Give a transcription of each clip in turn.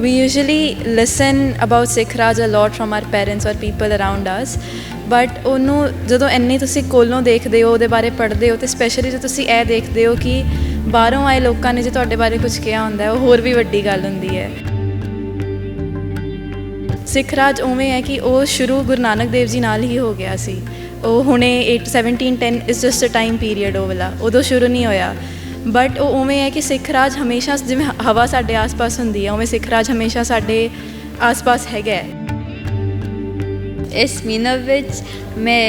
we usually listen about Sikh Raj a lot from our parents or people around us. But ਉਹਨੂੰ ਜਦੋਂ ਇੰਨੇ ਤੁਸੀਂ ਕੋਲੋਂ ਦੇਖਦੇ ਹੋ ਉਹਦੇ ਬਾਰੇ ਪੜ੍ਹਦੇ ਹੋ ਤੇ ਸਪੈਸ਼ਲੀ ਜੇ ਤੁਸੀਂ ਇਹ ਦੇਖਦੇ ਹੋ ਕਿ ਬਾਹਰੋਂ ਆਏ ਲੋਕਾਂ ਨੇ ਜੇ ਤੁਹਾਡੇ ਬਾਰੇ ਕੁਝ ਕਿਹਾ ਹੁੰਦਾ ਹੈ ਉਹ ਹੋਰ ਵੀ ਵੱਡੀ ਗੱਲ ਹੁੰਦੀ ਹੈ ਸਿੱਖ ਰਾਜ ਉਵੇਂ ਹੈ ਕਿ ਉਹ ਸ਼ੁਰੂ ਗੁਰੂ ਨਾਨਕ ਦੇਵ ਜੀ ਨਾਲ ਹੀ ਹੋ ਗਿਆ ਸੀ ਉਹ ਹੁਣੇ 8 1710 is just a time period ਉਹ ਵਾਲਾ ਉਦੋਂ ਸ਼ੁਰੂ ਨਹੀਂ ਹੋਇਆ ਬਟ ਉਹ ਉਵੇਂ ਹੈ ਕਿ ਸਿੱਖ ਰਾਜ ਹਮੇਸ਼ਾ ਜਿਵੇਂ ਹਵਾ ਸਾਡੇ ਆਸ-ਪਾਸ ਹੁੰਦੀ ਹੈ ਉਵੇਂ ਸਿੱਖ ਰਾਜ ਹਮੇਸ਼ਾ ਸਾਡੇ ਆਸ-ਪਾਸ ਹੈਗਾ ਹੈ ਇਸ ਮਹੀਨਾ ਵਿੱਚ ਮੈਂ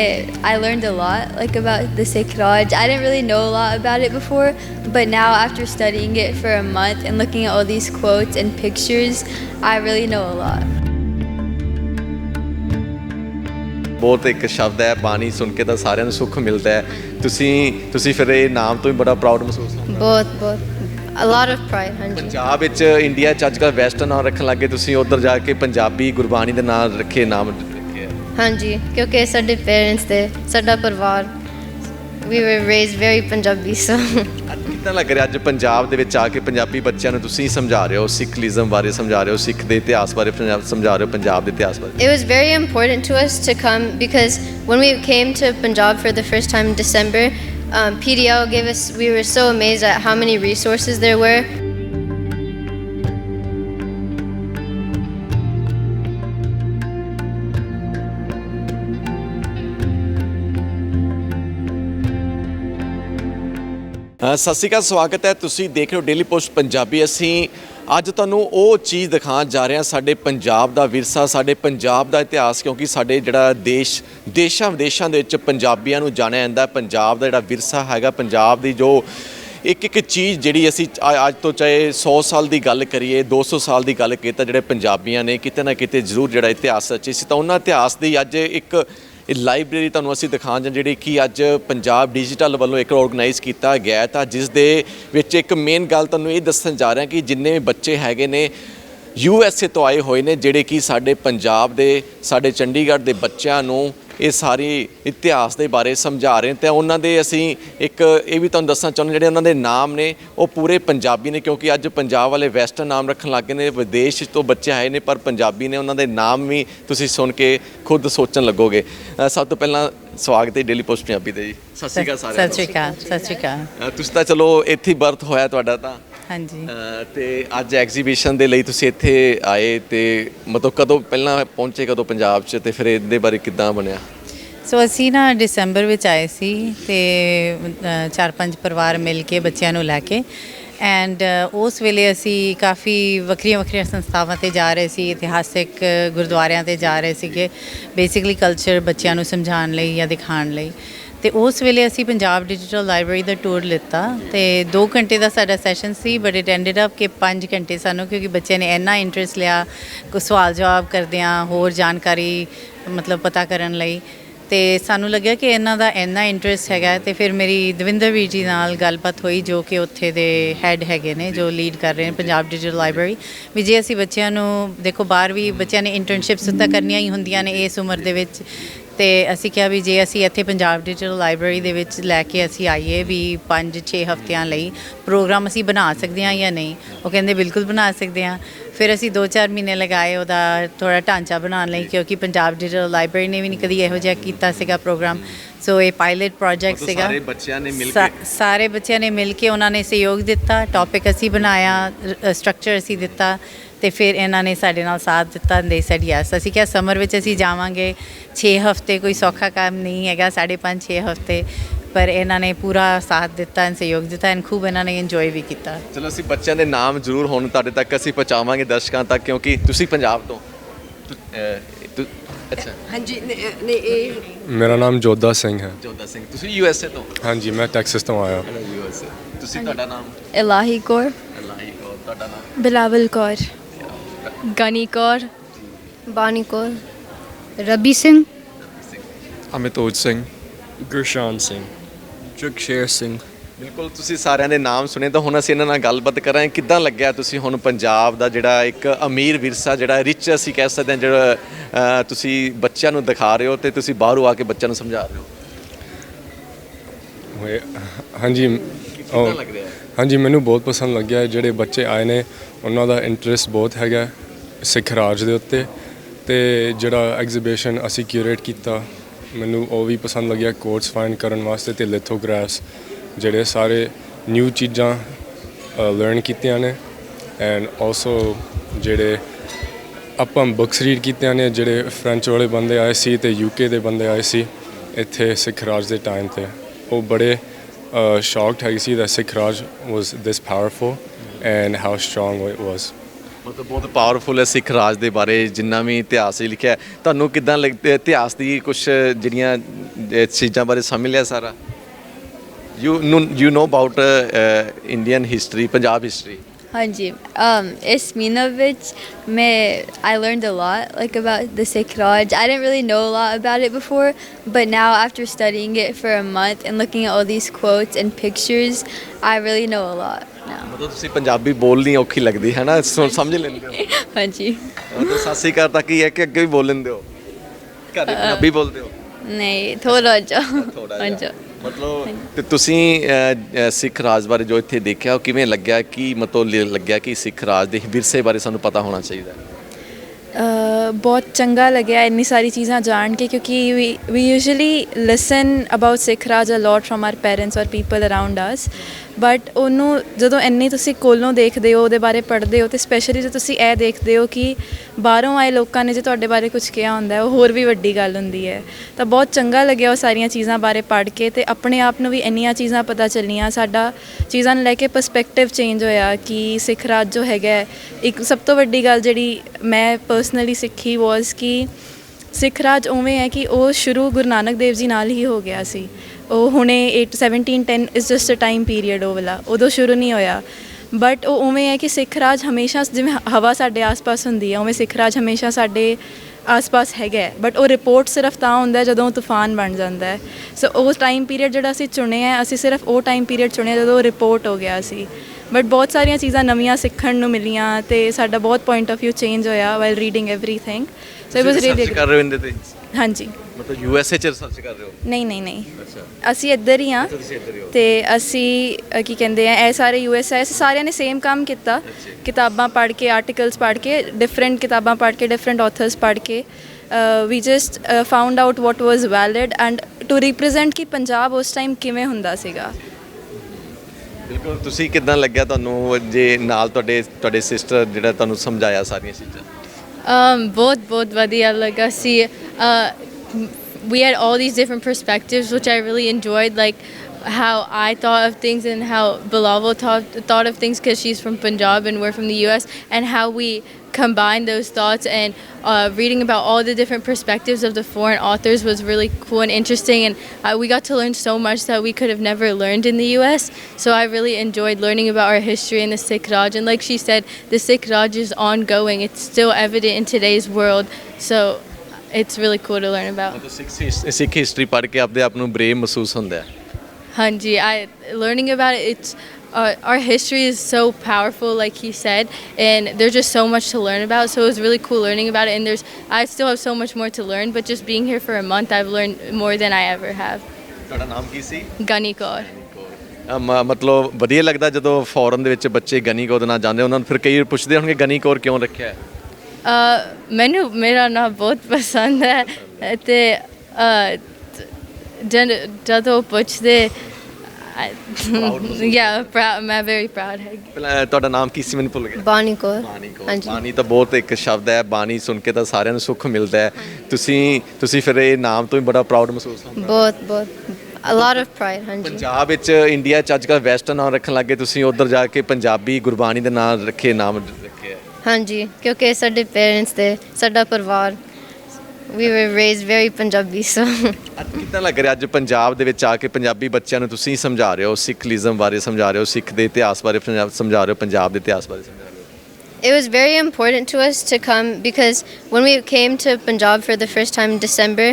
I learned a lot like about the Sikh Raj. I didn't really know a lot about it before, but now after studying it for a month and looking at all these quotes and pictures, I really know a lot. ਬਹੁਤ ਇੱਕ ਸ਼ਬਦ ਹੈ ਬਾਣੀ ਸੁਣ ਕੇ ਤਾਂ ਸਾਰਿਆਂ ਨੂੰ ਸੁੱਖ ਮਿਲਦਾ ਹੈ। ਤੁਸੀਂ ਤੁਸੀਂ ਫਿਰ ਇਹ ਨਾਮ ਤੋਂ ਹੀ ਬੜਾ ਪ੍ਰਾਊਡ ਮਹਿਸੂਸ ਹੁੰਦਾ। ਬਹੁਤ ਬਹੁਤ। A lot of pride ਹਾਂਜੀ। ਪੰਜਾਬ ਵਿੱਚ ਇੰਡੀਆ ਚ ਅੱਜਕੱਲ ਵੈਸਟਰਨ ਨਾਮ ਰੱਖਣ ਲੱਗੇ ਤੁਸੀਂ ਉੱਧਰ ਜਾ ਕੇ ਪੰਜਾਬੀ ਗੁਰਬਾਣੀ ਦੇ ਨਾਲ ਰੱਖੇ ਨਾਮ ਰੱਖੇ ਆ। ਹਾਂਜੀ ਕਿਉਂਕਿ ਸਾਡੇ ਪੇਰੈਂਟਸ ਤੇ ਸਾਡਾ ਪਰਿਵਾਰ we were raised very punjabi so ਅੱਜ ਕਿੱਦਾਂ ਲੱਗ ਰਿਹਾ ਅੱਜ ਪੰਜਾਬ ਦੇ ਵਿੱਚ ਆ ਕੇ ਪੰਜਾਬੀ ਬੱਚਿਆਂ ਨੂੰ ਤੁਸੀਂ ਸਮਝਾ ਰਹੇ ਹੋ ਸਿੱਖਲਿਜ਼ਮ ਬਾਰੇ ਸਮਝਾ ਰਹੇ ਹੋ ਸਿੱਖ ਦੇ ਇਤਿਹਾਸ ਬਾਰੇ ਪੰਜਾਬ- ਸਮਝਾ ਰਹੇ ਹੋ ਪੰਜਾਬ ਦੇ ਇਤਿਹਾਸ ਬਾਰੇ it was very important to us to come because when we came to punjab for the first time in december um, pdl gave us we were so amazed at how many resources there were ਸਤਿ ਸ਼੍ਰੀ ਅਕਾਲ, ਸਵਾਗਤ ਹੈ। ਤੁਸੀਂ ਦੇਖ ਰਹੇ ਹੋ daily post Punjabi. ਅਸੀਂ ਅੱਜ ਤੁਹਾਨੂੰ ਉਹ ਚੀਜ਼ ਦਿਖਾਉਣ ਜਾ ਰਹੇ ਹਾਂ, ਸਾਡੇ ਪੰਜਾਬ ਦਾ ਵਿਰਸਾ, ਸਾਡੇ ਪੰਜਾਬ ਦਾ ਇਤਿਹਾਸ, ਕਿਉਂਕਿ ਸਾਡੇ ਜਿਹੜਾ ਦੇਸ਼, ਦੇਸ਼ਾਂ ਵਿਦੇਸ਼ਾਂ ਦੇ ਵਿੱਚ ਪੰਜਾਬੀਆਂ ਨੂੰ ਜਾਣਿਆ ਜਾਂਦਾ ਪੰਜਾਬ ਦਾ ਜਿਹੜਾ ਵਿਰਸਾ ਹੈਗਾ, ਪੰਜਾਬ ਦੀ ਜੋ ਇੱਕ ਇੱਕ ਚੀਜ਼ ਜਿਹੜੀ ਅਸੀਂ ਅੱਜ ਤੋਂ ਚਾਹੇ 100 ਸਾਲ ਦੀ ਗੱਲ ਕਰੀਏ 200 ਸਾਲ ਦੀ ਗੱਲ ਕਰੀਏ, ਤਾਂ ਜਿਹੜੇ ਪੰਜਾਬੀਆਂ ਨੇ ਕਿਤੇ ਨਾ ਕਿਤੇ ਜ਼ਰੂਰ ਜਿਹੜਾ ਇਤਿਹਾਸ ਰਚੀ ਸੀ। ਤਾਂ ਉਹਨਾਂ ਇਤਿਹਾਸ ਦੀ ਅੱਜ ਇੱਕ ਇਹ ਲਾਇਬ੍ਰੇਰੀ ਤੁਹਾਨੂੰ ਅਸੀਂ ਦਿਖਾਉਣ ਜਾਂ ਜਿਹੜੀ ਕਿ ਅੱਜ ਪੰਜਾਬ ਡਿਜੀਟਲ ਵੱਲੋਂ ਇੱਕ ਆਰਗੇਨਾਈਜ਼ ਕੀਤਾ ਗਿਆ ਤਾਂ ਜਿਸ ਦੇ ਵਿੱਚ ਇੱਕ ਮੇਨ ਗੱਲ ਤੁਹਾਨੂੰ ਇਹ ਦੱਸਣ ਜਾ ਰਿਹਾ ਕਿ ਜਿੰਨੇ ਵੀ ਬੱਚੇ ਹੈਗੇ ਨੇ ਯੂ ਐਸ ਏ ਤੋਂ ਆਏ ਹੋਏ ਨੇ, ਜਿਹੜੇ ਕਿ ਸਾਡੇ ਪੰਜਾਬ ਦੇ, ਸਾਡੇ ਚੰਡੀਗੜ੍ਹ ਦੇ ਬੱਚਿਆਂ ਨੂੰ ਇਹ ਸਾਰੀ ਇਤਿਹਾਸ ਦੇ ਬਾਰੇ ਸਮਝਾ ਰਹੇ ਨੇ ਤੇ ਉਹਨਾਂ ਦੇ ਅਸੀਂ ਇੱਕ ਇਹ ਵੀ ਤੁਹਾਨੂੰ ਦੱਸਣਾ ਚਾਹੁੰਦੇ ਜਿਹੜੇ ਉਹਨਾਂ ਦੇ ਨਾਮ ਨੇ ਉਹ ਪੂਰੇ ਪੰਜਾਬੀ ਨੇ ਕਿਉਂਕਿ ਅੱਜ ਪੰਜਾਬ ਵਾਲੇ ਵੈਸਟਰਨ ਨਾਮ ਰੱਖਣ ਲੱਗੇ ਨੇ ਵਿਦੇਸ਼ ਤੋਂ ਬੱਚੇ ਆਏ ਨੇ ਪਰ ਪੰਜਾਬੀ ਨੇ ਉਹਨਾਂ ਦੇ ਨਾਮ ਵੀ ਤੁਸੀਂ ਸੁਣ ਕੇ ਖੁਦ ਸੋਚਣ ਲੱਗੋਗੇ। ਸਭ ਤੋਂ ਪਹਿਲਾਂ ਸਵਾਗਤ ਹੈ ਡੇਲੀ ਪੋਸਟ ਪੰਜਾਬੀ ਤੇ ਜੀ। ਸਤਿ ਸ਼੍ਰੀ ਅਕਾਲ ਸਾਰਿਆਂ ਸਤਿ ਸ਼੍ਰੀ ਅਕਾਲ ਸਤਿ ਸ਼੍ਰੀ ਅਕਾਲ। ਨੂੰ ਤੁਸੀਂ ਤਾਂ ਚਲੋ ਇੱਥੇ ਬਰਥ ਹੋਇਆ ਤੁਹਾਡਾ ਤਾਂ। ਹਾਂਜੀ। ਅ, ਤੇ ਅੱਜ ਐਗਜ਼ੀਬਿਸ਼ਨ ਦੇ ਲਈ ਤੁਸੀਂ ਇੱਥੇ ਆਏ ਤੇ ਮਤਲਬ ਕਦੋਂ ਪਹਿਲਾਂ ਪਹੁੰਚੇ ਕਦੋਂ ਪੰਜਾਬ 'ਚ ਤੇ ਫਿਰ ਇਹਦੇ ਬਾਰੇ ਕਿੱਦਾਂ ਬਣਿਆ? ਸੋ ਅਸੀਂ ਨਾ ਦਸੰਬਰ ਵਿੱਚ ਆਏ ਸੀ ਤੇ ਅ, ਚਾਰ ਪੰਜ ਪਰਿਵਾਰ ਮਿਲ ਕੇ ਬੱਚਿਆਂ ਨੂੰ ਲੈ ਕੇ ਐਂਡ ਉਸ ਵੇਲੇ ਅਸੀਂ ਕਾਫੀ ਵੱਖਰੀਆਂ ਵੱਖਰੀਆਂ ਸੰਸਥਾਵਾਂ ਤੇ ਜਾ ਰਹੇ ਸੀ ਇਤਿਹਾਸਿਕ ਗੁਰਦੁਆਰਿਆਂ ਤੇ ਜਾ ਰਹੇ ਸੀਗੇ ਬੇਸਿਕਲੀ ਕਲਚਰ ਬੱਚਿਆਂ ਨੂੰ ਸਮਝਾਉਣ ਲਈ ਜਾਂ ਦਿਖਾਉਣ ਲਈ। ਤੇ ਉਸ ਵੇਲੇ ਅਸੀਂ ਪੰਜਾਬ ਡਿਜੀਟਲ ਲਾਇਬ੍ਰੇਰੀ ਦਾ ਟੂਰ ਲਿੱਤਾ ਤੇ 2 ਘੰਟੇ ਦਾ ਸਾਡਾ ਸੈਸ਼ਨ ਸੀ ਬਟ ਇਟ ਐਂਡਡ ਅਪ ਕਿ 5 ਘੰਟੇ ਸਾਨੂੰ, ਕਿਉਂਕਿ ਬੱਚਿਆਂ ਨੇ ਇੰਨਾ ਇੰਟਰਸਟ ਲਿਆ ਕੋ ਸਵਾਲ ਜਵਾਬ ਕਰਦਿਆਂ, ਹੋਰ ਜਾਣਕਾਰੀ ਮਤਲਬ ਪਤਾ ਕਰਨ ਲਈ। ਤੇ ਸਾਨੂੰ ਲੱਗਿਆ ਕਿ ਇਹਨਾਂ ਦਾ ਇੰਨਾ ਇੰਟਰਸਟ ਹੈਗਾ ਤੇ ਫਿਰ ਮੇਰੀ ਦਵਿੰਦਰ ਵੀਰ ਜੀ ਨਾਲ ਗੱਲਬਾਤ ਹੋਈ, ਜੋ ਕਿ ਉੱਥੇ ਦੇ ਹੈੱਡ ਹੈਗੇ ਨੇ, ਜੋ ਲੀਡ ਕਰ ਰਹੇ ਨੇ ਪੰਜਾਬ ਡਿਜੀਟਲ ਲਾਇਬ੍ਰੇਰੀ ਵੀ ਜੇ ਅਸੀਂ ਬੱਚਿਆਂ ਨੂੰ, ਦੇਖੋ ਬਾਹਰ ਵੀ ਬੱਚਿਆਂ ਨੇ ਇੰਟਰਨਸ਼ਿਪਸ ਤਾਂ ਕਰਨੀਆਂ ਹੀ ਹੁੰਦੀਆਂ ਨੇ ਇਸ ਉਮਰ ਦੇ ਵਿੱਚ ਤੇ ਅਸੀਂ ਕਿਹਾ ਵੀ ਜੇ ਅਸੀਂ ਇੱਥੇ ਪੰਜਾਬ ਡਿਜੀਟਲ ਲਾਇਬ੍ਰੇਰੀ ਦੇ ਵਿੱਚ ਲੈ ਕੇ ਅਸੀਂ ਆਈਏ ਵੀ 5-6 ਹਫ਼ਤਿਆਂ ਲਈ ਪ੍ਰੋਗਰਾਮ ਅਸੀਂ ਬਣਾ ਸਕਦੇ ਹਾਂ ਜਾਂ ਨਹੀਂ? ਉਹ ਕਹਿੰਦੇ ਬਿਲਕੁਲ ਬਣਾ ਸਕਦੇ ਹਾਂ। ਫਿਰ ਅਸੀਂ 2-4 ਮਹੀਨੇ ਲਗਾਏ ਉਹਦਾ ਥੋੜਾ ਢਾਂਚਾ ਬਣਾਉਣ ਲਈ ਕਿਉਂਕਿ ਪੰਜਾਬ ਡਿਜੀਟਲ ਲਾਇਬ੍ਰੇਰੀ ਨੇ ਵੀ ਨਹੀਂ ਕਦੀ ਇਹੋ ਜਿਹਾ ਕੀਤਾ ਸੀਗਾ ਪ੍ਰੋਗਰਾਮ। ਸੋ ਇਹ ਪਾਇਲਟ ਪ੍ਰੋਜੈਕਟ ਸੀਗਾ। ਸਾਰੇ ਬੱਚਿਆਂ ਨੇ ਮਿਲ ਕੇ ਸਾਰੇ ਬੱਚਿਆਂ ਨੇ ਮਿਲ ਕੇ ਉਹਨਾਂ ਨੇ ਸਹਿਯੋਗ ਦਿੱਤਾ ਟੌਪਿਕ ਅਸੀਂ ਬਣਾਇਆ ਸਟਰਕਚਰ ਅਸੀਂ ਦਿੱਤਾ। ਤੇ ਫਿਰ ਇਹਨਾਂ ਨੇ ਸਾਡੇ ਨਾਲ ਸਾਥ ਦਿੱਤਾ ਦੇ ਸੈਡ ਯੈਸ ਅਸੀਂ ਕਿਹਾ ਸਮਰ ਵਿੱਚ ਅਸੀਂ ਜਾਵਾਂਗੇ। 6 ਹਫ਼ਤੇ ਕੋਈ ਸੌਖਾ ਕੰਮ ਨਹੀਂ ਹੈਗਾ 5.5 6 ਹਫ਼ਤੇ। ਪਰ ਇਹਨਾਂ ਨੇ ਪੂਰਾ ਸਾਥ ਦਿੱਤਾ and ਸਹਿਯੋਗ ਦਿੱਤਾ ਐਂਡ ਖੂਬ ਇਹਨਾਂ ਨੇ ਇੰਜੋਏ ਵੀ ਕੀਤਾ। ਚਲੋ ਅਸੀਂ ਬੱਚਿਆਂ ਦੇ ਨਾਮ ਜ਼ਰੂਰ ਹੁਣ ਤੁਹਾਡੇ ਤੱਕ ਅਸੀਂ ਪਹੁੰਚਾਵਾਂਗੇ ਦਰਸ਼ਕਾਂ ਤੱਕ ਕਿਉਂਕਿ ਤੁਸੀਂ ਪੰਜਾਬ ਤੋਂ। ਅੱਛਾ। ਹਾਂਜੀ ਨੇ ਇਹ ਮੇਰਾ ਨਾਮ ਜੋਧਾ ਸਿੰਘ ਹੈ। ਜੋਦਾ ਸਿੰਘ। ਤੁਸੀਂ ਯੂ ਐਸ ਏ ਤੋਂ? ਹਾਂਜੀ ਮੈਂ ਟੈਕਸਸ ਤੋਂ ਆਇਆ। ਯੂ ਐਸ ਏ ਤੁਸੀਂ ਤੁਹਾਡਾ ਨਾਮ? Elahi Kaur, ਅਲਾਈ ਕੌਰ ਤੁਹਾਡਾ ਨਾਮ? ਬਿਲਾਵਲ ਕੌਰ। Gani Kaur, ਬਾਨੀ ਕੋਲ ਰਬੀ ਸਿੰਘ ਅਮਿਤੋਜ ਸਿੰਘ ਗੁਰਸ਼ਾਨ ਸਿੰਘ ਜਗਸ਼ੇਰ ਸਿੰਘ ਬਿਲਕੁਲ ਤੁਸੀਂ ਸਾਰਿਆਂ ਦੇ ਨਾਮ ਸੁਣੇ ਤਾਂ ਹੁਣ ਅਸੀਂ ਇਹਨਾਂ ਨਾਲ ਗੱਲਬਾਤ ਕਰਾਂਗੇ ਕਿੱਦਾਂ ਲੱਗਿਆ ਤੁਸੀਂ ਹੁਣ ਪੰਜਾਬ ਦਾ ਜਿਹੜਾ ਇੱਕ ਅਮੀਰ ਵਿਰਸਾ ਜਿਹੜਾ ਰਿਚ ਅਸੀਂ ਕਹਿ ਸਕਦੇ ਹਾਂ ਜਿਹੜਾ ਤੁਸੀਂ ਬੱਚਿਆਂ ਨੂੰ ਦਿਖਾ ਰਹੇ ਹੋ ਤੇ ਤੁਸੀਂ ਬਾਹਰੋਂ ਆ ਕੇ ਬੱਚਿਆਂ ਨੂੰ ਸਮਝਾ ਰਹੇ ਹੋ ਹੋਏ ਹਾਂਜੀ ਕਿੱਦਾਂ ਉਹ- ਲੱਗ ਰਿਹਾ ਹੈ ਹਾਂਜੀ ਮੈਨੂੰ ਬਹੁਤ ਪਸੰਦ ਲੱਗਿਆ ਜਿਹੜੇ ਬੱਚੇ ਆਏ ਨੇ ਉਹਨਾਂ ਦਾ ਇੰਟਰਸਟ ਬਹੁਤ ਹੈਗਾ ਸਿੱਖ ਰਾਜ ਦੇ ਉੱਤੇ ਤੇ ਜਿਹੜਾ ਐਗਜ਼ੀਬਿਸ਼ਨ ਅਸੀਂ ਕਿਊਰੇਟ ਕੀਤਾ, ਮੈਨੂੰ ਉਹ ਵੀ ਪਸੰਦ ਲੱਗਿਆ ਕੋਡਸ ਫਾਈਂਡ ਕਰਨ ਵਾਸਤੇ ਤੇ ਲਿਥੋਗ੍ਰਾਫਸ ਜਿਹੜੇ ਸਾਰੇ ਨਿਊ ਚੀਜ਼ਾਂ ਲਰਨ ਕੀਤੀਆਂ ਨੇ ਐਂਡ ਆਲਸੋ ਜਿਹੜੇ ਆਪਾਂ ਬੁੱਕਸ ਰੀਡ ਕੀਤੀਆਂ ਨੇ, ਜਿਹੜੇ ਫ੍ਰੈਂਚ ਵਾਲੇ ਬੰਦੇ ਆਏ ਸੀ ਤੇ ਯੂਕੇ ਦੇ ਬੰਦੇ ਆਏ ਸੀ ਇੱਥੇ ਸਿੱਖ ਰਾਜ ਦੇ ਟਾਈਮ ਤੇ। ਉਹ ਬੜੇ ਸ਼ੌਕਡ ਹੈਗੇ ਸੀ that Sikh Raj was this powerful and how strong it was ਮਤਲਬ ਬਹੁਤ ਪਾਵਰਫੁਲ ਹੈ ਸਿੱਖ ਰਾਜ ਦੇ ਬਾਰੇ ਜਿੰਨਾ ਵੀ ਇਤਿਹਾਸ ਲਿਖਿਆ ਤੁਹਾਨੂੰ ਕਿਦਾਂ ਲੱਗਦਾ ਇਤਿਹਾਸ ਦੀ ਕੁਝ ਜਿਹੜੀਆਂ ਚੀਜ਼ਾਂ ਬਾਰੇ ਸਮਝ ਲਿਆ ਸਾਰਾ you you know about Indian history Punjab history ਹਾਂਜੀ ਇਸ ਮਹੀਨੇ ਵਿੱਚ ਮੈਂ I learned a lot like about the Sikh Raj I didn't really know a lot about it before but now after studying it for a month and looking at all these quotes and pictures I really know a lot ਮਤਲਬ ਤੁਸੀਂ ਪੰਜਾਬੀ ਬੋਲਣੀ ਔਖੀ ਲੱਗਦੀ ਹੈ ਨਾ ਸੁਣ- ਸਮਝ ਲੈਂਦੇ ਹੋ। Hanji. ਮਤਲਬ ਸਾਸੀ ਘਰ ਤੱਕ ਹੀ ਹੈ ਕਿ ਅੱਗੇ ਵੀ ਬੋਲ ਲੈਂਦੇ ਹੋ? ਘਰੇ ਪੰਜਾਬੀ ਬੋਲਦੇ ਹੋ? ਨਹੀਂ ਥੋੜਾ ਜਿਹਾ। ਥੋੜਾ ਹਾਂਜੀ। ਜਿਹਾ ਮਤਲਬ ਤੇ ਤੁਸੀਂ ਸਿੱਖ ਰਾਜ ਬਾਰੇ ਜੋ ਇੱਥੇ ਦੇਖਿਆ ਉਹ ਕਿਵੇਂ ਲੱਗਿਆ? ਕੀ ਮਤਲਬ ਲ- ਲੱਗਿਆ ਕਿ ਸਿੱਖ ਰਾਜ ਦੇ ਵਿਰਸੇ ਬਾਰੇ ਸਾਨੂੰ ਪਤਾ ਹੋਣਾ ਚਾਹੀਦਾ? ਹੈ ਅ, ਬਹੁਤ ਚੰਗਾ ਲੱਗਿਆ ਇੰਨੀ ਸਾਰੀ ਚੀਜ਼ਾਂ ਜਾਣ ਕੇ ਕਿਉਂਕਿ we we usually listen about Sikh Raj a lot from our parents or people around us but ਉਹਨੂੰ ਜਦੋਂ ਇੰਨੀ ਤੁਸੀਂ ਕੋਲੋਂ ਦੇਖਦੇ ਹੋ, ਉਹਦੇ ਬਾਰੇ ਪੜ੍ਹਦੇ ਹੋ ਤੇ ਸਪੈਸ਼ਲੀ ਜੇ ਤੁਸੀਂ ਇਹ ਦੇਖਦੇ ਹੋ ਕਿ ਬਾਹਰੋਂ ਆਏ ਲੋਕਾਂ ਨੇ ਜੇ ਤੁਹਾਡੇ ਬਾਰੇ ਕੁਝ ਕਿਹਾ ਹੁੰਦਾ ਹੈ, ਉਹ ਹੋਰ ਵੀ ਵੱਡੀ ਗੱਲ ਹੁੰਦੀ ਹੈ। ਤਾਂ ਬਹੁਤ ਚੰਗਾ ਲੱਗਿਆ ਉਹ ਸਾਰੀਆਂ ਚੀਜ਼ਾਂ ਬਾਰੇ ਪੜ੍ਹ ਕੇ ਤੇ ਆਪਣੇ ਆਪ ਨੂੰ ਵੀ ਇੰਨੀਆਂ ਚੀਜ਼ਾਂ ਪਤਾ ਚੱਲੀਆਂ, ਸਾਡਾ ਚੀਜ਼ਾਂ ਨੂੰ ਲੈ ਕੇ ਪਰਸਪੈਕਟਿਵ ਚੇਂਜ ਹੋਇਆ ਕਿ ਸਿੱਖ ਰਾਜ ਜੋ ਹੈਗਾ ਇੱਕ ਸਭ ਤੋਂ ਵੱਡੀ ਗੱਲ ਜਿਹੜੀ ਮੈਂ ਪਰਸਨਲੀ ਸਿੱਖੀ ਵਾਸ ਕਿ ਸਿੱਖ ਰਾਜ ਉਵੇਂ ਹੈ ਕਿ ਉਹ ਸ਼ੁਰੂ ਗੁਰੂ ਨਾਨਕ ਦੇਵ ਜੀ ਨਾਲ ਹੀ ਹੋ ਗਿਆ ਸੀ। ਉਹ ਹੁਣੇ 8 1710 is just a time period ਉਹ ਵਾਲਾ। ਉਦੋਂ ਸ਼ੁਰੂ ਨਹੀਂ ਹੋਇਆ। ਬਟ ਉਹ ਉਵੇਂ ਹੈ ਕਿ ਸਿੱਖ ਰਾਜ ਹਮੇਸ਼ਾ ਜਿਵੇਂ ਹਵਾ ਸਾਡੇ ਆਸ-ਪਾਸ ਹੁੰਦੀ ਹੈ, ਉਵੇਂ ਸਿੱਖ ਰਾਜ ਹਮੇਸ਼ਾ ਸਾਡੇ ਆਸ-ਪਾਸ ਹੈਗਾ ਬਟ ਉਹ ਰਿਪੋਰਟ ਸਿਰਫ ਤਾਂ ਹੁੰਦਾ ਜਦੋਂ ਤੂਫਾਨ ਬਣ ਜਾਂਦਾ ਹੈ। ਸੋ ਉਹ ਟਾਈਮ ਪੀਰੀਅਡ ਜਿਹੜਾ ਅਸੀਂ ਚੁਣਿਆ ਹੈ, ਅਸੀਂ ਸਿਰਫ ਉਹ ਟਾਈਮ ਪੀਰੀਅਡ ਚੁਣਿਆ ਜਦੋਂ ਉਹ ਰਿਪੋਰਟ ਹੋ ਗਿਆ ਸੀ। ਬਟ ਬਹੁਤ ਸਾਰੀਆਂ ਚੀਜ਼ਾਂ ਨਵੀਆਂ ਸਿੱਖਣ ਨੂੰ ਮਿਲੀਆਂ ਤੇ ਸਾਡਾ ਬਹੁਤ ਪੁਆਇੰਟ ਆਫ View ਚੇਂਜ ਹੋਇਆ while reading everything so it was really ਕਰ ਰਹੇ ਹੋ ਇਹਦੇ ਤੇ? ਹਾਂਜੀ। ਮਤਲਬ ਯੂ ਐਸ ਏ ਚ ਰਿਸਰਚ ਕਰ ਰਹੇ ਹੋ? ਨਹੀਂ ਨਹੀਂ ਨਹੀਂ। ਅੱਛਾ। ਅਸੀਂ ਇੱਧਰ ਹੀ ਆ ਤੇ ਅਸੀਂ ਕੀ ਕਹਿੰਦੇ ਆ ਇਹ ਸਾਰੇ ਯੂ ਐਸ ਐਸ ਸਾਰਿਆਂ ਨੇ ਸੇਮ ਕੰਮ ਕੀਤਾ। ਕਿਤਾਬਾਂ ਪੜ੍ਹ ਕੇ ਆਰਟੀਕਲਸ ਪੜ੍ਹ ਕੇ ਡਿਫਰੈਂਟ ਕਿਤਾਬਾਂ ਪੜ੍ਹ ਕੇ ਡਿਫਰੈਂਟ ਆਥਰਸ ਪੜ੍ਹ ਕੇ we just found out what was valid and to represent ਕਿ ਪੰਜਾਬ ਉਸ ਟਾਈਮ ਕਿਵੇਂ ਹੁੰਦਾ ਸੀਗਾ। ਬਿਲਕੁਲ ਤੁਸੀਂ ਕਿਦਾਂ ਲੱਗਿਆ ਤੁਹਾਨੂੰ ਜੇ ਨਾਲ ਤੁਹਾਡੇ ਤੁਹਾਡੇ ਸਿਸਟਰ ਜਿਹੜਾ ਤੁਹਾਨੂੰ ਸਮਝਾਇਆ ਸਾਰੀਆਂ ਚੀਜ਼ਾਂ Um, ਬਹੁਤ ਬਹੁਤ ਵਧੀਆ ਲੱਗਾ ਸੀ uh, we had all these different perspectives which I really enjoyed like how I thought of things and how Bilawal thought, thought of things because she's from Punjab and we're from the US and how we combine those thoughts and uh, reading about all the different perspectives of the foreign authors was really cool and interesting and uh, we got to learn so much that we could have never learned in the US so I really enjoyed learning about our history and the Sikh Raj and like she said the Sikh Raj is ongoing it's still evident in today's world so it's really cool to learn about ਮਤਲਬ Sikh Sikh history ਪੜ੍ਹ ਕੇ ਆਪਦੇ ਆਪ ਨੂੰ brave ਮਹਿਸੂਸ ਹੁੰਦਾ ਹੈ Hanji, I learning about it. It's uh, our history is so powerful, like he said, and there's just so much to learn about. So it was really cool learning about it. And there's, I still have so much more to learn. But just being here for a month, I've learned more than I ever have. ਤੁਹਾਡਾ ਨਾਮ ਕੀ ਸੀ. ਅ, ਮ- ਮਤਲਬ ਵਧੀਆ ਲੱਗਦਾ ਜਦੋਂ foreign ਦੇ ਵਿੱਚ ਬੱਚੇ ਗਨੀ ਕੌਰ ਦੇ ਨਾਲ ਜਾਂਦੇ ਉਹਨਾਂ ਨੂੰ ਫਿਰ ਕਈ ਪੁੱਛਦੇ ਹੋਣਗੇ ਗਨੀ ਕੌਰ ਕਿਉਂ ਰੱਖਿਆ ਹੈ Uh, ਮੈਨੂੰ ਮੇਰਾ ਨਾਮ ਬਹੁਤ ਪਸੰਦ ਹੈ ਤੇ uh, ਜਦ ਜਦੋਂ ਪੁੱਛਦੇ yeah proud ਮੈਂ very proud ਹੈਗੀ। ਪਹਿਲਾਂ ਤੁਹਾਡਾ ਨਾਮ ਕੀ ਸੀ? ਮੈਨੂੰ ਭੁੱਲ ਗਿਆ। ਬਾਨੀ ਕੋਲ ਬਾਣੀ ਕੌਰ। ਹਾਂਜੀ। ਬਾਣੀ ਤਾਂ ਬਹੁਤ ਇੱਕ ਸ਼ਬਦ ਹੈ। ਬਾਣੀ ਸੁਣ ਕੇ ਤਾਂ ਸਾਰਿਆਂ ਨੂੰ ਸੁੱਖ ਮਿਲਦਾ ਹੈ। ਤੁਸੀਂ ਤੁਸੀਂ ਫਿਰ ਇਹ ਨਾਮ ਤੋਂ ਹੀ ਬੜਾ ਪ੍ਰਾਊਡ ਮਹਿਸੂਸ ਹੁੰਦਾ। ਬਹੁਤ ਬਹੁਤ। A lot of pride ਹਾਂਜੀ। ਪੰਜਾਬ ਵਿੱਚ ਇੰਡੀਆ ਚ ਅੱਜਕੱਲ ਵੈਸਟਰਨ ਨਾਮ ਰੱਖਣ ਲੱਗੇ ਤੁਸੀਂ ਉਧਰ ਜਾ ਕੇ ਪੰਜਾਬੀ ਗੁਰਬਾਣੀ ਦੇ ਨਾਮ ਰੱਖੇ ਨਾਮ ਰੱਖੇ ਹੈ। ਹਾਂਜੀ ਕਿਉਂਕਿ ਸਾਡੇ ਪੇਰੈਂਟਸ ਤੇ ਸਾਡਾ ਪਰਿਵਾਰ we were raised very Punjabi so ਅੱਜ ਕਿੱਦਾਂ ਲੱਗ ਰਿਹਾ ਅੱਜ ਪੰਜਾਬ ਦੇ ਵਿੱਚ ਆ ਕੇ ਪੰਜਾਬੀ ਬੱਚਿਆਂ ਨੂੰ ਤੁਸੀਂ ਸਮਝਾ ਰਹੇ ਹੋ ਸਿੱਖਲਿਜ਼ਮ ਬਾਰੇ ਸਮਝਾ ਰਹੇ ਹੋ ਸਿੱਖ ਦੇ ਇਤਿਹਾਸ ਬਾਰੇ ਪੰਜਾਬ- ਸਮਝਾ ਰਹੇ ਹੋ ਪੰਜਾਬ ਦੇ ਇਤਿਹਾਸ ਬਾਰੇ ਸਮਝਾ ਰਹੇ ਹੋ It was very important to us to come because when we came to Punjab for the first time in December,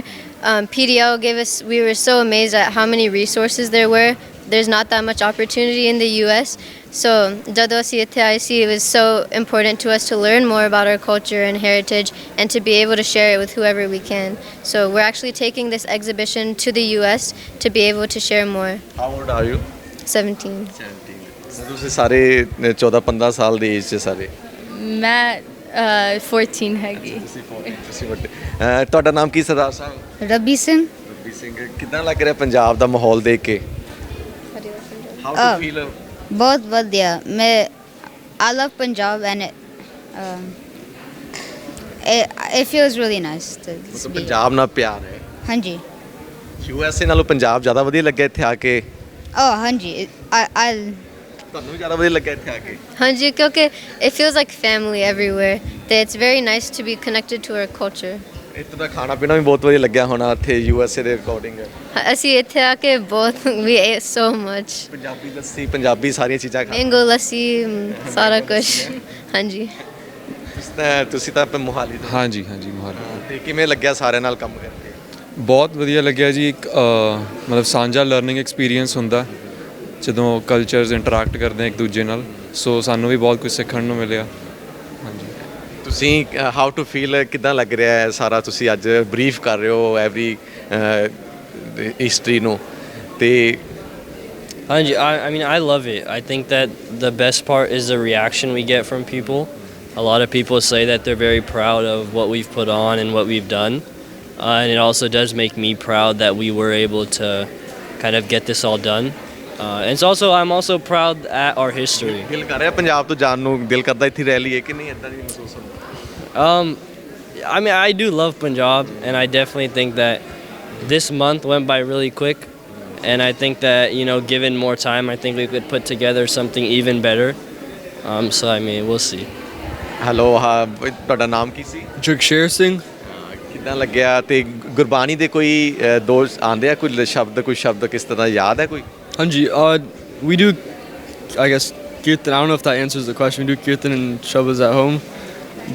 um, PDL gave us, we were so amazed at how many resources there were. There's not that much opportunity in the US. So, ਜਦੋਂ ਅਸੀਂ ਇੱਥੇ ਆਏ ਸੀ, it was so important to us to learn more about our culture and heritage and to be able to share it with whoever we can. So, we're actually taking this exhibition to the US to be able to share more. How old are you 17. 17 ਤੁਸੀਂ ਸਾਰੇ 14 15 ਸਾਲ ਦੇ age 'ਚ ਸਾਰੇ ਮੈਂ uh, 14 ਹੈਗੀ ਤੁਸੀਂ phone ਤੁਸੀਂ ਵੱਡੇ ਅਹ ਤੁਹਾਡਾ ਨਾਮ ਕੀ ਸਰਦਾਰ ਸਾਹਿਬ ਰੱਬੀ ਸਿੰਘ ਰਵੀ ਸਿੰਘ ਕਿਦਾਂ ਲੱਗ ਰਿਹਾ ਪੰਜਾਬ ਦਾ ਮਾਹੌਲ ਦੇਖ ਕੇ ਹਾਊ ਟੂ ਅਹ, ਫੀਲ ਬਹੁਤ ਵਧੀਆ ਮੈਂ I love Punjab and it, um, it, it feels really nice to ਮਤਲਬ be. ਪੰਜਾਬ ਨਾਲ ਪਿਆਰ ਹੈ ਹਾਂਜੀ ਯੂ ਐਸ ਏ ਨਾਲੋਂ ਪੰਜਾਬ ਜ਼ਿਆਦਾ ਵਧੀਆ ਲੱਗਿਆ ਇੱਥੇ ਆ ਕੇ oh ਹਾਂਜੀ I ਤੁਹਾਨੂੰ ਵੀ ਜ਼ਿਆਦਾ ਵਧੀਆ ਲੱਗਿਆ ਇੱਥੇ ਆ ਕੇ ਹਾਂਜੀ ਕਿਉਂਕਿ it feels like family everywhere that it's very nice to be connected to our culture ਇੱਥੋਂ ਦਾ ਖਾਣਾ ਪੀਣਾ ਵੀ ਬਹੁਤ ਵਧੀਆ ਲੱਗਿਆ ਹੋਣਾ ਇੱਥੇ ਯੂ ਐਸ ਏ ਦੇ ਅਕੋਰਡਿੰਗ ਅਸੀਂ ਇੱਥੇ ਆ ਕੇ ਬਹੁਤ ate so much Punjabi lassi Punjabi ਸਾਰੀਆਂ ਚੀਜ਼ਾਂ ਖਾ ਮੈਂਗੋ ਲੱਸੀ ਸਾਰਾ ਕੁਝ ਹਾਂਜੀ। ਤੁਸੀਂ ਤਾਂ ਤੁਸੀਂ ਤਾਂ ਆਪਣੇ ਮੋਹਾਲੀ ਤੋਂ। ਹਾਂਜੀ ਹਾਂਜੀ ਮੋਹਾਲੀ। ਤੇ ਕਿਵੇਂ ਲੱਗਿਆ ਸਾਰਿਆਂ ਨਾਲ ਕੰਮ ਕਰਕੇ? ਬਹੁਤ ਵਧੀਆ ਲੱਗਿਆ ਜੀ ਇੱਕ ਅ, ਮਤਲਬ ਸਾਂਝਾ ਲਰਨਿੰਗ ਐਕਸਪੀਰੀਅੰਸ ਹੁੰਦਾ। ਜਦੋਂ ਕਲਚਰਸ ਇੰਟਰੈਕਟ ਕਰਦੇ ਆ ਇੱਕ ਦੂਜੇ ਨਾਲ ਸੋ ਸਾਨੂੰ ਵੀ ਬਹੁਤ ਕੁਝ ਸਿੱਖਣ ਨੂੰ ਮਿਲਿਆ। ਤੁਸੀਂ ਹਾਊ ਟੂ ਫੀਲ ਕਿਦਾਂ ਲੱਗ ਰਿਹਾ ਹੈ ਸਾਰਾ ਤੁਸੀਂ ਅੱਜ ਬਰੀਫ ਕਰ ਰਹੇ ਹੋ ਐਵਰੀ ਹਿਸਟਰੀ ਨੂੰ ਤੇ Hanji, I, I mean, I love it. I think that the best part is the reaction we get from people. A lot of people say that they're very proud of what we've put on and what we've done. Uh, and it also does make me proud that we were able to kind of get this all done. Uh, and it's also, I'm also proud at our history. ਦਿਲ ਕਰ ਰਿਹਾ ਪੰਜਾਬ ਤੋਂ ਜਾਣ ਨੂੰ ਦਿਲ ਕਰਦਾ ਇੱਥੇ ਰਹਿ ਲਈਏ ਕਿ ਨਹੀਂ ਇਦਾਂ ਦੀ ਮਹਿਸੂਸ ਹੁੰਦਾ Um, I mean, I do love Punjab, and I definitely think that this month went by really quick. And I think that, you know, given more time, I think we could put together something even better. Um, so, I mean, we'll see. Hello ਹਾਂ ਬ- ਤੁਹਾਡਾ ਨਾਮ ਕੀ ਸੀ Jagshir Singh? ਕਿਦਾਂ ਲੱਗਿਆ ਤੇ ਗੁਰਬਾਣੀ ਦੇ ਕੋਈ ਅ, ਦੋ ਆਂਦੇ ਆ ਕੋਈ ਸ਼ਬਦ ਕੋਈ ਸ਼ਬਦ ਕਿਸ ਤਰ੍ਹਾਂ ਯਾਦ ਹੈ ਕੋਈ Hanji, uh, we do, I guess, kirtan. I don't know if that answers the question. We do kirtan and shabas at home,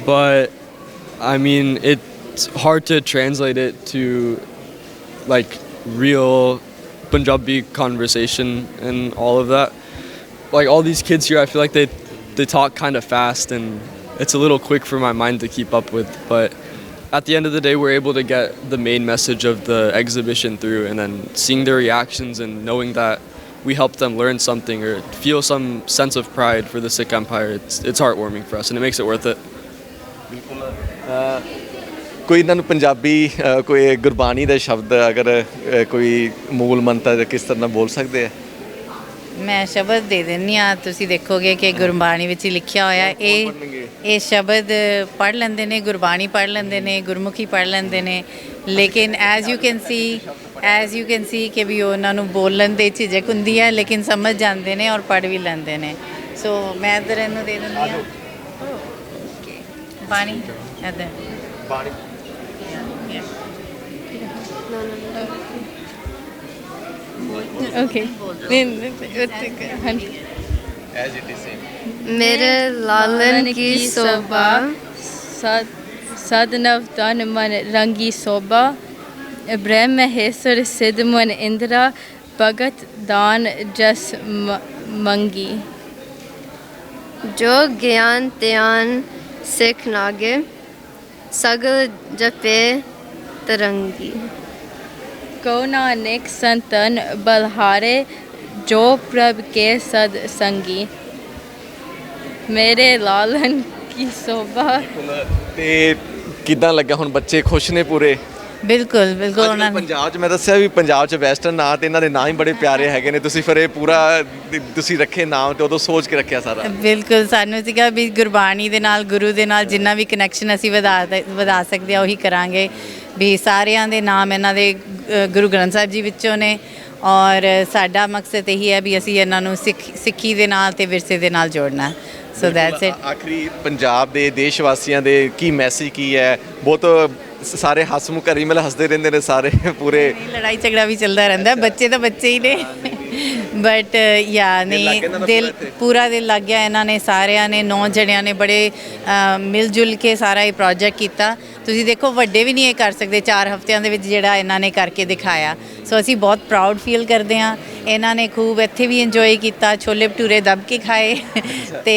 but I mean, it's hard to translate it to like real Punjabi conversation and all of that. Like all these kids here, I feel like they they talk kind of fast and it's a little quick for my mind to keep up with, but at the end of the day, we're able to get the main message of the exhibition through, and then seeing their reactions and knowing that we helped them learn something or feel some sense of pride for the Sikh Empire, it's, it's heartwarming for us, and it makes it worth it. ਕੋਈ ਇਹਨਾਂ ਨੂੰ ਪੰਜਾਬੀ ਕੋਈ ਗੁਰਬਾਣੀ ਦਾ ਸ਼ਬਦ ਅਗਰ ਕੋਈ ਮੂਲ ਮੰਤਰ ਕਿਸ ਤਰ੍ਹਾਂ ਬੋਲ ਸਕਦੇ ਆ? ਮੈਂ ਸ਼ਬਦ ਦੇ ਦਿੰਨੀ ਆ ਤੁਸੀਂ ਦੇਖੋਗੇ ਕਿ ਗੁਰਬਾਣੀ ਵਿੱਚ ਹੀ ਲਿਖਿਆ ਹੋਇਆ ਇਹ ਇਹ ਸ਼ਬਦ ਪੜ੍ਹ ਲੈਂਦੇ ਨੇ ਗੁਰਬਾਣੀ ਪੜ੍ਹ ਲੈਂਦੇ ਨੇ ਗੁਰਮੁਖੀ ਪੜ੍ਹ ਲੈਂਦੇ ਨੇ। ਲੇਕਿਨ as you can see as you can see ਕਿ ਵੀ ਉਹਨਾਂ ਨੂੰ ਬੋਲਣ ਦੇ ਝਿਜਕ ਹੁੰਦੀ ਹੈ ਲੇਕਿਨ ਸਮਝ ਜਾਂਦੇ ਨੇ ਔਰ ਪੜ੍ਹ ਵੀ ਲੈਂਦੇ ਨੇ ਸੋ ਮੈਂ ਇੱਧਰ ਇਹਨੂੰ ਦੇ ਦਿੰਦੀ ਆ ਪਾਣੀ ਇੱਧਰ ਬਾਣੀ okay ਹਾਂਜੀ ਐਜ਼ ਇਟ ਇਜ਼ ਮੇਰੇ ਲਾਲਨ ਕੀ ਸੋਭਾ ਸਦ ਸਦ ਮਨ ਇੰਦਰਾ ਭਗਤ ਦਾਨ ਜਸ ਮ- ਮੰਗੀ ਜੋ ਗਿਆਨ ਧਿਆਨ ਸਿੱਖ ਨਾਗੇ ਸਗਲ ਜਪੇ ਤਰੰਗੀ ਕਉ ਨਾਨਕ ਸੰਤਨ ਬਲਹਾਰੇ ਜੋ ਪ੍ਰਭ ਕੇ ਸਦ ਸੰਗੀ ਮੇਰੇ ਲਾਲਨ ਕੀ ਸੋਭਾ ਤੇ ਕਿਦਾਂ ਲੱਗਾ ਹੁਣ ਬੱਚੇ ਖੁਸ਼ ਨੇ ਪੂਰੇ? ਬਿਲਕੁਲ ਬਿਲਕੁਲ ਉਹਨਾਂ ਨੇ। ਪੰਜਾਬ 'ਚ ਮੈਂ ਦੱਸਿਆ ਵੀ ਪੰਜਾਬ 'ਚ ਵੈਸਟਰਨ ਨਾਂ ਤੇ ਇਹਨਾਂ ਦੇ ਨਾਂ ਹੀ ਬੜੇ ਪਿਆਰੇ ਹੈਗੇ ਨੇ। ਤੁਸੀਂ ਫਿਰ ਇਹ ਪੂਰਾ ਤੁਸੀਂ ਰੱਖੇ ਨਾਮ ਤੇ ਉਦੋਂ ਸੋਚ ਕੇ ਰੱਖਿਆ ਸਾਰਾ। ਬਿਲਕੁਲ ਸਾਨੂੰ ਸੀਗਾ ਵੀ ਗੁਰਬਾਣੀ ਦੇ ਨਾਲ ਗੁਰੂ ਦੇ ਨਾਲ ਜਿੰਨਾ ਵੀ ਕਨੈਕਸ਼ਨ ਅਸੀਂ ਵਧਾ ਵਧਾ ਸਕਦੇ ਆ ਉਹੀ ਕਰਾਂਗੇ। ਵੀ ਸਾਰਿਆਂ ਦੇ ਨਾਮ ਇਹਨਾਂ ਦੇ ਗੁਰੂ ਗ੍ਰੰਥ ਸਾਹਿਬ ਜੀ ਵਿੱਚੋਂ ਨੇ। ਔਰ ਸਾਡਾ ਮਕਸਦ ਇਹੀ ਹੈ ਵੀ ਅਸੀਂ ਇਹਨਾਂ ਨੂੰ ਸਿੱਖ ਸਿੱਖੀ ਦੇ ਨਾਲ ਤੇ ਵਿਰਸੇ ਦੇ ਨਾਲ ਜੋੜਨਾ। ਸੋ ਦੈਟਸ ਇਟ ਆਖਰੀ ਪੰਜਾਬ ਦੇ ਦੇਸ਼ ਵਾਸੀਆਂ ਦੇ ਕੀ ਮੈਸੇਜ ਕੀ ਹੈ? ਬਹੁਤ ਸਾਰੇ ਹਸਮੁਖ ਘਰੀ ਮਿਲ ਹੱਸਦੇ ਰਹਿੰਦੇ ਨੇ ਸਾਰੇ ਪੂਰੇ। ਲੜਾਈ ਝਗੜਾ ਵੀ ਚੱਲਦਾ ਰਹਿੰਦਾ ਬੱਚੇ ਤਾਂ ਬੱਚੇ ਹੀ ਨੇ। ਬਟ ਯਾ ਨਹੀਂ ਦਿਲ ਪੂਰਾ ਦਿਲ ਲੱਗ ਗਿਆ ਇਹਨਾਂ ਨੇ ਸਾਰਿਆਂ ਨੇ ਨੌ ਜਣਿਆਂ ਨੇ ਬੜੇ ਮਿਲ ਜੁਲ ਕੇ ਸਾਰਾ ਇਹ ਪ੍ਰੋਜੈਕਟ ਕੀਤਾ। ਤੁਸੀਂ ਦੇਖੋ ਵੱਡੇ ਵੀ ਨਹੀਂ ਇਹ ਕਰ ਸਕਦੇ। 4 ਹਫ਼ਤਿਆਂ ਦੇ ਵਿੱਚ ਜਿਹੜਾ ਇਹਨਾਂ ਨੇ ਕਰਕੇ ਦਿਖਾਇਆ। ਸੋ ਅਸੀਂ ਬਹੁਤ ਪ੍ਰਾਊਡ ਫੀਲ ਕਰਦੇ ਹਾਂ। ਇਹਨਾਂ ਨੇ ਖੂਬ ਇੱਥੇ ਵੀ ਇੰਜੋਏ ਕੀਤਾ। ਛੋਲੇ ਭਟੂਰੇ ਦਬ ਕੇ ਖਾਏ। ਤੇ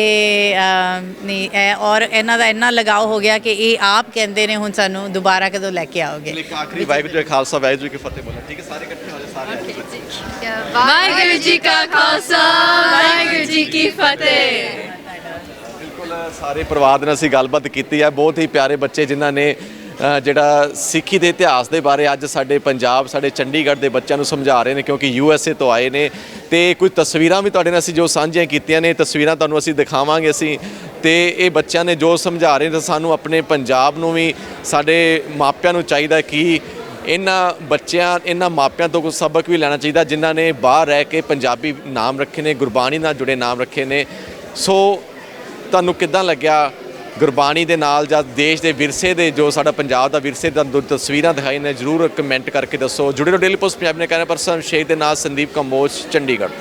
ਨਹੀਂ ਇਹ ਔਰ ਇਹਨਾਂ ਦਾ ਇੰਨਾ ਲਗਾਓ ਹੋ ਗਿਆ ਕਿ ਇਹ ਆਪ ਕਹਿੰਦੇ ਨੇ ਹੁਣ ਸਾਨੂੰ ਦੁਬਾਰਾ ਕਦੋਂ ਲੈ ਕੇ ਆਓਗੇ। ਇੱਕ ਆਖਰੀ ਵਾਹਿਗੁਰੂ ਜੀ ਖਾਲਸਾ ਵਾਹਿਗੁਰੂ ਜੀ ਕੀ ਫਤਿਹ ਬੋਲੋ। ਠੀਕ ਹੈ ਸਾਰੇ ਇਕੱਠੇ ਹੋ ਜਾਓ ਸਾਰੇ ਵਾਹਿਗੁਰੂ ਜੀ ਕਾ ਖਾਲਸਾ ਵਾਹਿਗੁਰੂ ਜੀ ਕੀ ਫਤਿਹ। ਸਾਰੇ ਪਰਿਵਾਰ ਨਾਲ ਅਸੀਂ ਗੱਲਬਾਤ ਕੀਤੀ ਹੈ। ਬਹੁਤ ਹੀ ਪਿਆਰੇ ਬੱਚੇ ਜਿਨ੍ਹਾਂ ਨੇ ਜਿਹੜਾ ਸਿੱਖੀ ਦੇ ਇਤਿਹਾਸ ਦੇ ਬਾਰੇ ਅੱਜ ਸਾਡੇ ਪੰਜਾਬ, ਸਾਡੇ ਚੰਡੀਗੜ੍ਹ ਦੇ ਬੱਚਿਆਂ ਨੂੰ ਸਮਝਾ ਰਹੇ ਨੇ ਕਿਉਂਕਿ ਯੂ ਐਸ ਏ ਤੋਂ ਆਏ ਨੇ। ਤੇ ਕੁਝ ਤਸਵੀਰਾਂ ਵੀ ਤੁਹਾਡੇ ਨਾਲ ਅਸੀਂ ਜੋ ਸਾਂਝੀਆਂ ਕੀਤੀਆਂ ਨੇ, ਤਸਵੀਰਾਂ ਤੁਹਾਨੂੰ ਅਸੀਂ ਦਿਖਾਵਾਂਗੇ ਅਸੀਂ। ਤੇ ਇਹ ਬੱਚਿਆਂ ਨੇ ਜੋ ਸਮਝਾ ਰਹੇ ਨੇ ਸਾਨੂੰ ਆਪਣੇ ਪੰਜਾਬ ਨੂੰ ਵੀ, ਸਾਡੇ ਮਾਪਿਆਂ ਨੂੰ ਚਾਹੀਦਾ ਕਿ ਇਹਨਾਂ ਬੱਚਿਆਂ, ਇਹਨਾਂ ਮਾਪਿਆਂ ਤੋਂ ਕੁਝ ਸਬਕ ਵੀ ਲੈਣਾ ਚਾਹੀਦਾ, ਜਿਨ੍ਹਾਂ ਨੇ ਬਾਹਰ ਰਹਿ ਕੇ ਪੰਜਾਬੀ ਨਾਮ ਰੱਖੇ ਨੇ, ਗੁਰਬਾਣੀ ਨਾਲ ਜੁੜੇ ਨਾਮ ਰੱਖੇ ਨੇ। ਸੋ ਤੁਹਾਨੂੰ ਕਿੱਦਾਂ ਲੱਗਿਆ ਗੁਰਬਾਣੀ ਦੇ ਨਾਲ ਜਾਂ ਦੇਸ਼ ਦੇ ਵਿਰਸੇ ਦੇ ਜੋ ਸਾਡਾ ਪੰਜਾਬ ਦਾ ਵਿਰਸੇ ਦਾ ਦੋ ਤਸਵੀਰਾਂ ਦਿਖਾਈ ਨੇ, ਜਰੂਰ ਕਮੈਂਟ ਕਰਕੇ ਦੱਸੋ। ਜੁੜੇ ਰਹੋ ਡੇਲੀ ਪੋਸਟ ਪੰਜਾਬੀ ਨੇ ਕਹਿੰਦਾ ਪਰਸਨ ਸ਼ੇਖ ਦੇ ਨਾਲ ਸੰਦੀਪ ਕੰਬੋਜ ਚੰਡੀਗੜ੍ਹ।